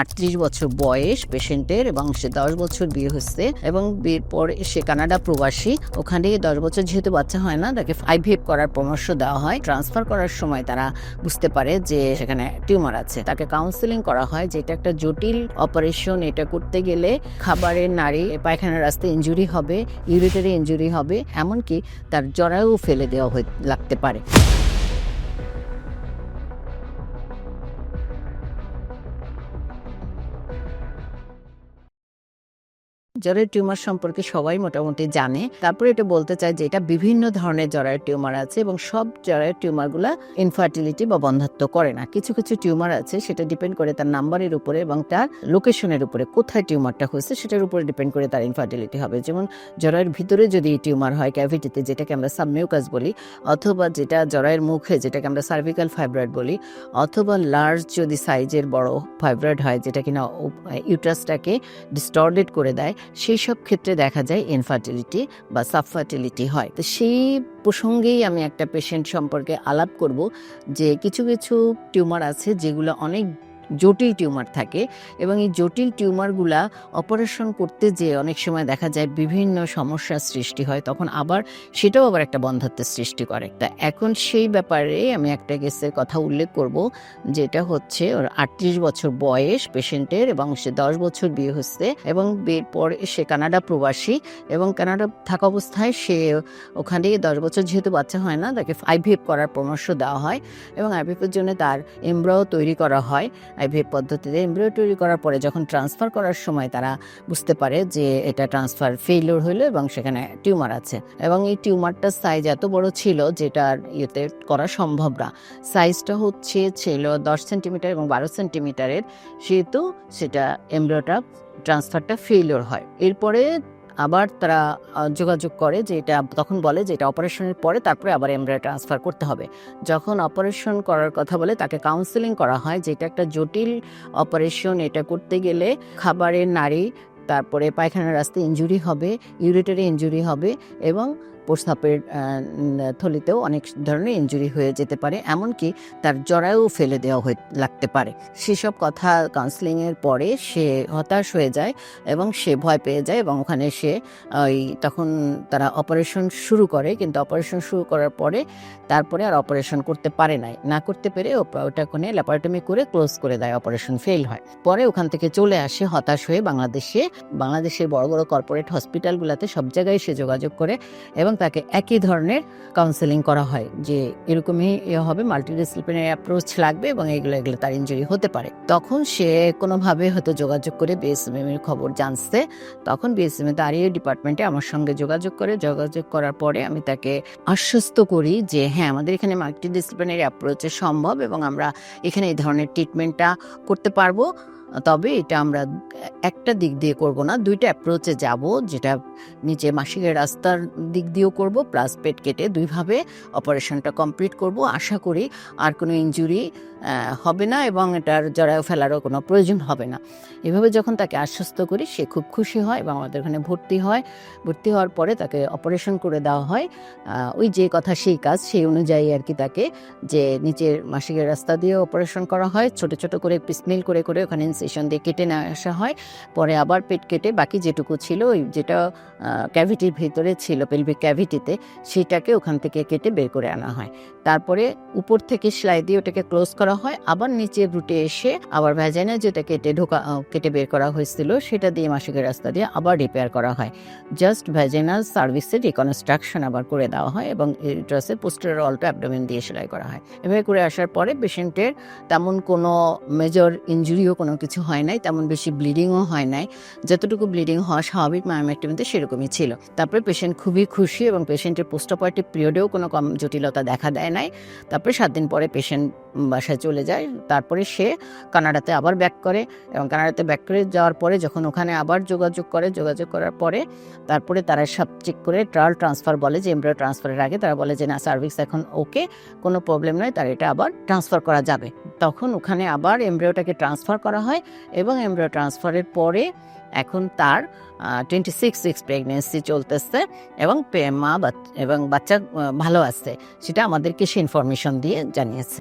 আটত্রিশ বছর বয়স পেশেন্টের এবং সে দশ বছর বিয়ে হচ্ছে এবং বিয়ের পর সে কানাডা প্রবাসী। ওখানে দশ বছর যেহেতু বাচ্চা হয় না, তাকে ফাইভ আইভিএফ করার পরামর্শ দেওয়া হয়। ট্রান্সফার করার সময় তারা বুঝতে পারে যে সেখানে টিউমার আছে। তাকে কাউন্সিলিং করা হয় যে এটা একটা জটিল অপারেশন এটা করতে গেলে খাবারের নারী পায়খানার রাস্তায় ইঞ্জুরি হবে ইউরিটারি ইঞ্জুরি হবে, এমনকি তার জরায়ু ফেলে দেওয়া হয়ে লাগতে পারে। জরায়ু টিউমার সম্পর্কে সবাই মোটামুটি জানে। তারপরে এটা বলতে চাই যে এটা বিভিন্ন ধরনের জরায়ু টিউমার আছে এবং সব জরায়ু টিউমারগুলা ইনফার্টিলিটি বা বন্ধাত্ব করে না। কিছু কিছু টিউমার আছে, সেটা ডিপেন্ড করে তার নাম্বারের উপরে এবং তার লোকেশনের উপরে কোথায় টিউমারটা হয়েছে, সেটার উপরে ডিপেন্ড করে তার ইনফার্টিলিটি হবে। যেমন জরায়ের ভিতরে যদি টিউমার হয় ক্যাভিটিতে যেটাকে আমরা সাবমিউকাস বলি, অথবা যেটা জরায়ের মুখে যেটাকে আমরা সার্ভিক্যাল ফাইব্রয়েড বলি, অথবা লার্জ যদি সাইজের বড় ফাইব্রয়েড হয়, যেটা কিনা ইউটাসটাকে ডিস্টর্ডেড করে দেয় সেই সব ক্ষেত্রে দেখা যায় ইনফার্টিলিটি বা সাবফার্টিলিটি হয়। তো সেই প্রসঙ্গেই আমি একটা পেশেন্ট সম্পর্কে আলাপ করব যে কিছু কিছু টিউমার আছে যেগুলো অনেক জটিল টিউমার থাকে এবং এই জটিল টিউমারগুলা অপারেশন করতে যে অনেক সময় দেখা যায় বিভিন্ন সমস্যার সৃষ্টি হয়, তখন আবার সেটাও আবার একটা বন্ধাত্বের সৃষ্টি করে। তা এখন সেই ব্যাপারে আমি একটা কেসের কথা উল্লেখ করব, যেটা হচ্ছে ওর আটত্রিশ বছর বয়স পেশেন্টের এবং সে দশ বছর বিয়ে হচ্ছে এবং বিয়ের পর সে কানাডা প্রবাসী এবং কানাডা থাকা অবস্থায় সে ওখানে দশ বছর যেহেতু বাচ্চা হয় না, তাকে আইভিএফ করার পরামর্শ দেওয়া হয় এবং আইভিএফের জন্য তার এমব্রাও তৈরি করা হয়। আইভিএফ পদ্ধতিতে এমব্রিও তৈরি করার পরে যখন ট্রান্সফার করার সময় তারা বুঝতে পারে যে এটা ট্রান্সফার ফেইলিওর হলো এবং সেখানে টিউমার আছে। এবং এই টিউমারটার সাইজ এত বড় ছিল যেটার ইয়েতে করা সম্ভব না। সাইজটা হচ্ছে ছিল দশ সেন্টিমিটার এবং বারো সেন্টিমিটারের সেহেতু সেটা এমব্রিওটা ট্রান্সফারটা ফেইলিওর হয়। এরপরে আবার তারা যোগাযোগ করে যে এটা, তখন বলে যে এটা অপারেশনের পরে তারপরে আবার এমব্রয় ট্রান্সফার করতে হবে। যখন অপারেশন করার কথা বলে তাকে কাউন্সেলিং করা হয় যে এটা একটা জটিল অপারেশন এটা করতে গেলে খাবারের নারী তারপরে পায়খানার রাস্তায় ইঞ্জুরি হবে ইউরেটারি ইঞ্জুরি হবে এবং প্রস্তাবের থলিতেও অনেক ধরনের ইঞ্জুরি হয়ে যেতে পারে, এমনকি তার জরায়ু ফেলে দেওয়া হয়ে লাগতে পারে। সেসব কথা কাউন্সিলিংয়ের পরে সে হতাশ হয়ে যায় এবং সে ভয় পেয়ে যায় এবং ওখানে সে, ওই তখন তারা অপারেশন শুরু করে, কিন্তু অপারেশন শুরু করার পরে তারপরে আর অপারেশন করতে পারে নাই। না করতে পেরে ওটা কোনে ল্যাপারটমি করে ক্লোজ করে দেয় অপারেশন ফেল হয়। পরে ওখান থেকে চলে আসে, হতাশ হয়ে বাংলাদেশে, বাংলাদেশের বড় বড় কর্পোরেট হসপিটালগুলোতে সব জায়গায় সে যোগাযোগ করে এবং তাকে একই ধরনের কাউন্সেলিং করা হয় যে এরকমই ইয়ে হবে মাল্টিডিসিপ্লিনারি অ্যাপ্রোচ লাগবে এবং এগুলো এগুলো তার ইঞ্জুরি হতে পারে। তখন সে কোনোভাবে হয়তো যোগাযোগ করে বিএসএমএম এর খবর জানছে। তখন বিএসএম এর দাঁড়িয়ে ডিপার্টমেন্টে আমার সঙ্গে যোগাযোগ করে। যোগাযোগ করার পরে আমি তাকে আশ্বস্ত করি যে হ্যাঁ আমাদের এখানে মাল্টিডিসিপ্লিনারি অ্যাপ্রোচে সম্ভব এবং আমরা এখানে এই ধরনের ট্রিটমেন্টটা করতে পারব। তবে এটা আমরা একটা দিক দিয়ে করব না, দুইটা অ্যাপ্রোচে যাব, যেটা নিচে মাসিকের রাস্তার দিক দিয়েও করব প্লাস পেট কেটে দুইভাবে অপারেশনটা কমপ্লিট করব। আশা করি আর কোনো ইনজুরি হবে না এবং এটার জরায়ু ফেলারও কোনো প্রয়োজন হবে না। এভাবে যখন তাকে আশ্বস্ত করি, সে খুব খুশি হয় এবং আমাদের ওখানে ভর্তি হয়। ভর্তি হওয়ার পরে তাকে অপারেশন করে দেওয়া হয়। ওই যে কথা সেই কাজ, সেই অনুযায়ী আর কি তাকে যে নিচের মাসিকের রাস্তা দিয়ে অপারেশন করা হয়, ছোট ছোট করে পিসমিল করে করে ওখানে ইনসেশন দিয়ে কেটে নিয়ে আসা হয়। পরে আবার পেট কেটে বাকি যেটুকু ছিল, ওই যেটা ক্যাভিটির ভিতরে ছিল, পেলভিক ক্যাভিটিতে, সেটাকে ওখান থেকে কেটে বের করে আনা হয়। তারপরে উপর থেকে সেলাই দিয়ে ওটাকে ক্লোজ করা হয়, আবার নিচের রুটে এসে আবার ভ্যাজাইনা যেটা কেটে ঢোকা কেটে বের করা হয়েছিল, সেটা দিয়ে মাসিকের রাস্তা দিয়ে আবার রিপেয়ার করা হয়। জাস্ট ভ্যাজাইনাল সার্ভিসের রিকনস্ট্রাকশন আবার করে দেওয়া হয় এবং ইউট্রাসে পোস্টার অল্টো অ্যাবডোমেন দিয়ে সেলাই করা হয়। এভাবে করে আসার পরে পেশেন্টের তেমন কোনো মেজর ইঞ্জুরিও কোনো কিছু হয় নাই, তেমন বেশি ব্লিডিংও হয় নাই। যতটুকু ব্লিডিং হওয়া স্বাভাবিক মায়োমেক্টমিতে সেরকমই ছিল। তারপরে পেশেন্ট খুবই খুশি এবং পেশেন্টের পোস্ট অপারেটিভ পিরিয়ডেও কোনো কম জটিলতা দেখা দেয় নাই। তারপরে সাত দিন পরে পেশেন্ট বাসায় চলে যায়। তারপরে সে কানাডাতে আবার ব্যাক করে এবং কানাডাতে ব্যাক করে যাওয়ার পরে যখন ওখানে আবার যোগাযোগ করে, যোগাযোগ করার পরে তারপরে তারা সব চেক করে ট্রায়াল ট্রান্সফার বলে যে এমব্রয় ট্রান্সফারের আগে তারা বলে যে না সার্ভিস এখন ওকে কোনো প্রবলেম নয় তার এটা আবার ট্রান্সফার করা যাবে। তখন ওখানে আবার এমব্রয়টাকে ট্রান্সফার করা হয় এবং এমব্রয় ট্রান্সফারের পরে এখন তার টোয়েন্টি সিক্স উইক্স প্রেগনেন্সি চলতেছে এবং মা এবং বাচ্চা ভালো আছে। সেটা আমাদেরকে সে ইনফরমেশন দিয়ে জানিয়েছে।